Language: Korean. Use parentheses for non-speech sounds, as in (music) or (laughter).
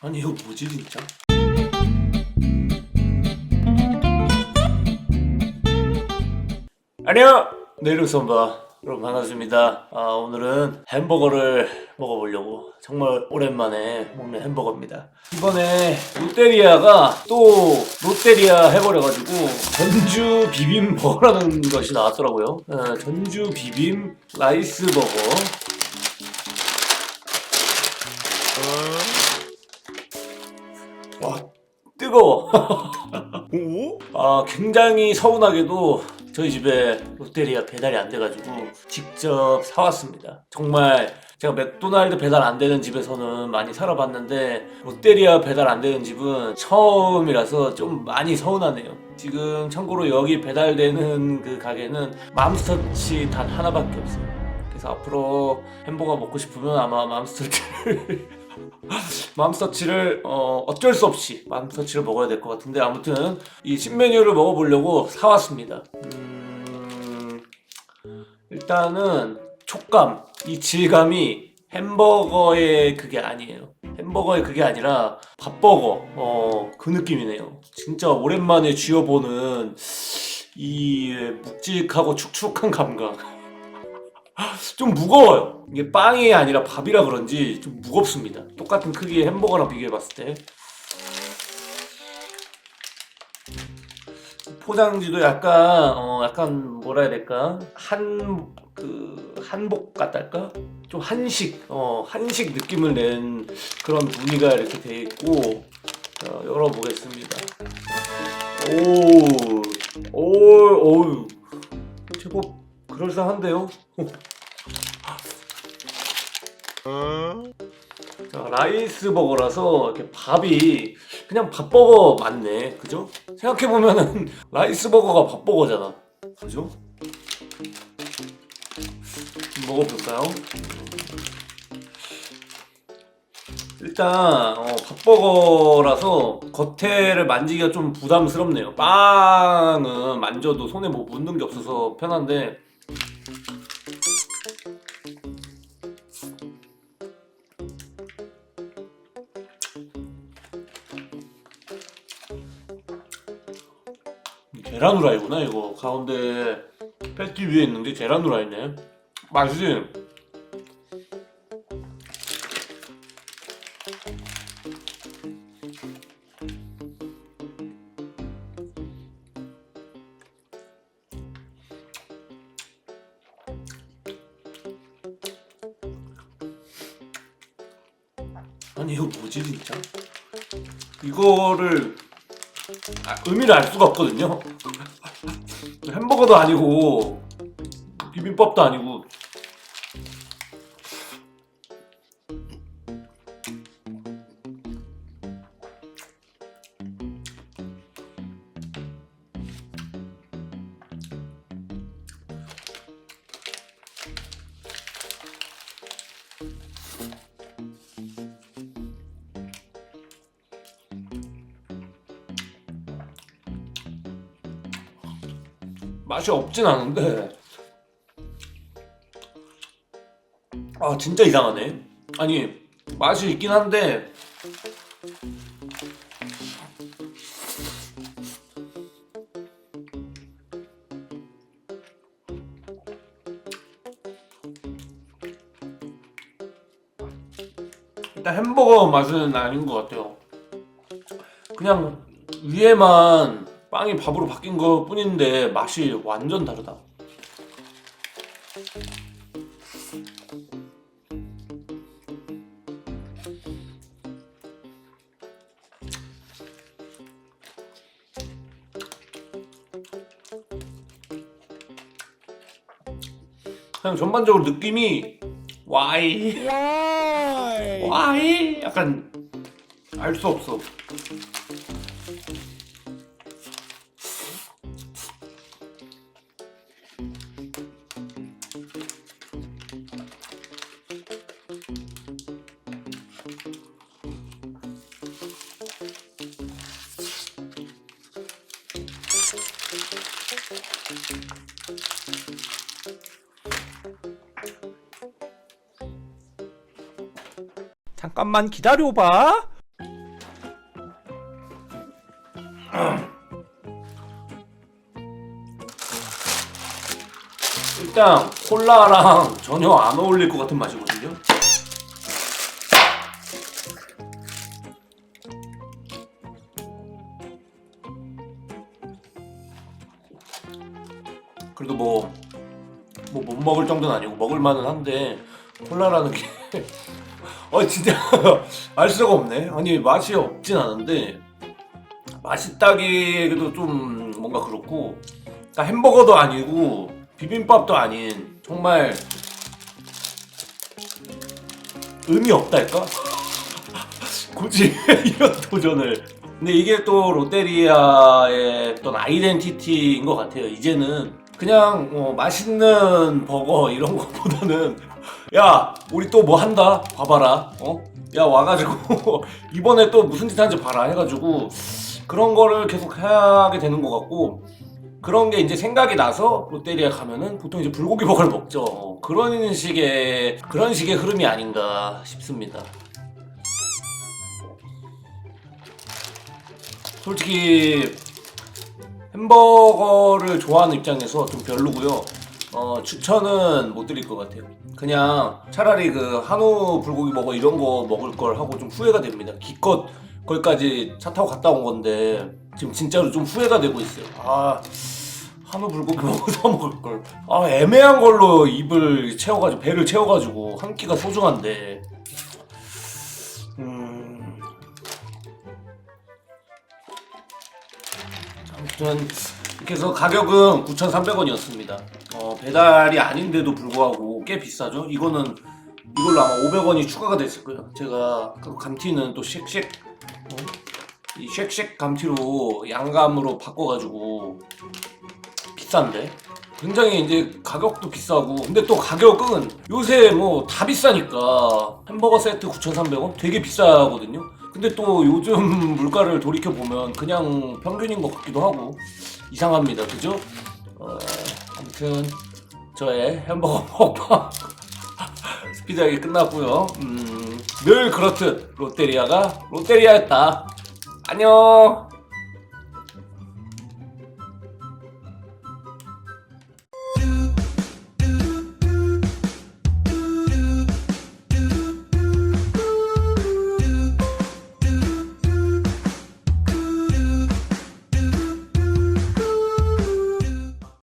아니 이거 뭐지 진짜? 안녕! 내일우선바 여러분 반갑습니다. 아, 오늘은 햄버거를 먹어보려고 정말 오랜만에 먹는 햄버거입니다. 이번에 롯데리아가 또 롯데리아 해버려가지고 전주 비빔버거라는 것이 나왔더라고요. 어, 전주 비빔 라이스 버거 뜨거워 (laughs) 오? 아, 굉장히 서운하게도 저희 집에 롯데리아 배달이 안 돼가지고 직접 사왔습니다. 정말 제가 맥도날드 배달 안 되는 집에서는 많이 살아봤는데 롯데리아 배달 안 되는 집은 처음이라서 좀 많이 서운하네요. 지금 참고로 여기 배달되는 그 가게는 맘스터치 단 하나밖에 없어요. 그래서 앞으로 햄버거 먹고 싶으면 아마 맘스터치를 (laughs) 맘스터치를 어, 어쩔 수 없이 맘스터치를 먹어야 될 것 같은데 아무튼 이 신메뉴를 먹어보려고 사왔습니다. 음, 일단은 촉감, 이 질감이 햄버거의 그게 아니에요. 햄버거의 그게 아니라 밥버거, 어, 그 느낌이네요. 진짜 오랜만에 쥐어보는 이 묵직하고 축축한 감각. 좀 무거워요. 이게 빵이 아니라 밥이라 그런지 좀 무겁습니다. 똑같은 크기의 햄버거랑 비교해봤을 때. 포장지도 약간 어 약간 뭐라 해야 될까 한 그 한복 같달까 좀 한식 어 한식 느낌을 낸 그런 무늬가 이렇게 돼 있고 어, 열어보겠습니다. 오오 오 제법 그럴싸한데요. 자, 라이스 버거라서 이렇게 밥이 그냥 밥버거 맞네. 그죠? 생각해보면은 (laughs) 라이스 버거가 밥버거잖아. 그죠? 좀 먹어볼까요? 일단 어, 밥버거라서 겉에를 만지기가 좀 부담스럽네요. 빵은 만져도 손에 뭐 묻는 게 없어서 편한데 계란 후라이구나 이거 가운데 패티 위에 있는 게 계란 후라이네 맛있지? 아니 이거 뭐지 진짜? 이거를 아, 의미를 알 수가 없거든요. 햄버거도 아니고 비빔밥도 아니고 맛이 없진 않은데. 아 진짜 이상하네. 아니 맛이 있긴 한데. 일단 햄버거 맛은 아닌 것 같아요. 그냥 위에만 빵이 밥으로 바뀐 것 뿐인데 맛이 완전 다르다. 그냥 전반적으로 느낌이 와이 와이. 와이 약간 알 수 없어. 잠깐만 기다려봐. 일단 콜라랑 전혀 안 어울릴 것 같은 맛이고 그래도 뭐 뭐 못 먹을 정도는 아니고 먹을 만은 한데 콜라라는 게 (laughs) 어, 진짜 (laughs) 알 수가 없네. 아니 맛이 없진 않은데 맛있다기도 좀 뭔가 그렇고 그러니까 햄버거도 아니고 비빔밥도 아닌 정말 의미 없달까? (laughs) 굳이 이런 도전을 근데 이게 또 롯데리아의 어떤 아이덴티티인 것 같아요 이제는 그냥 어, 맛있는 버거 이런 것보다는 (laughs) 야 우리 또 뭐 한다 봐봐라 어? 야 와가지고 (laughs) 이번에 또 무슨 짓 하는지 봐라 해가지고 그런 거를 계속 하게 되는 것 같고 그런 게 이제 생각이 나서 롯데리아 가면은 보통 이제 불고기 버거를 먹죠. 어, 그런 식의 그런 식의 흐름이 아닌가 싶습니다. 솔직히 햄버거를 좋아하는 입장에서 좀 별로고요. 어, 추천은 못 드릴 것 같아요. 그냥 차라리 그 한우 불고기 버거 이런 거 먹을 걸 하고 좀 후회가 됩니다. 기껏 거기까지 차 타고 갔다 온 건데 지금 진짜로 좀 후회가 되고 있어요. 아 한우 불고기 먹어 사 (laughs) 먹을 걸. 아 애매한 걸로 입을 채워가지고 배를 채워가지고 한 끼가 소중한데. 음. 아무튼 이렇게 해서 가격은 9,300원이었습니다. 어, 배달이 아닌데도 불구하고 꽤 비싸죠. 이거는 이걸로 아마 500원이 추가가 됐을 거예요. 제가 그 감튀는 또 쉑쉑 어? 이 쉑쉑 감튀로 양감으로 바꿔가지고 비싼데 굉장히 이제 가격도 비싸고 근데 또 가격은 요새 뭐 다 비싸니까 햄버거 세트 9,300원 되게 비싸거든요 근데 또 요즘 (laughs) 물가를 돌이켜 보면 그냥 평균인 것 같기도 하고 이상합니다. 그죠? 어, 아무튼 저의 햄버거 먹방 (laughs) 스피드하게 끝났고요. 음, 늘 그렇듯 롯데리아가 롯데리아였다. 안녕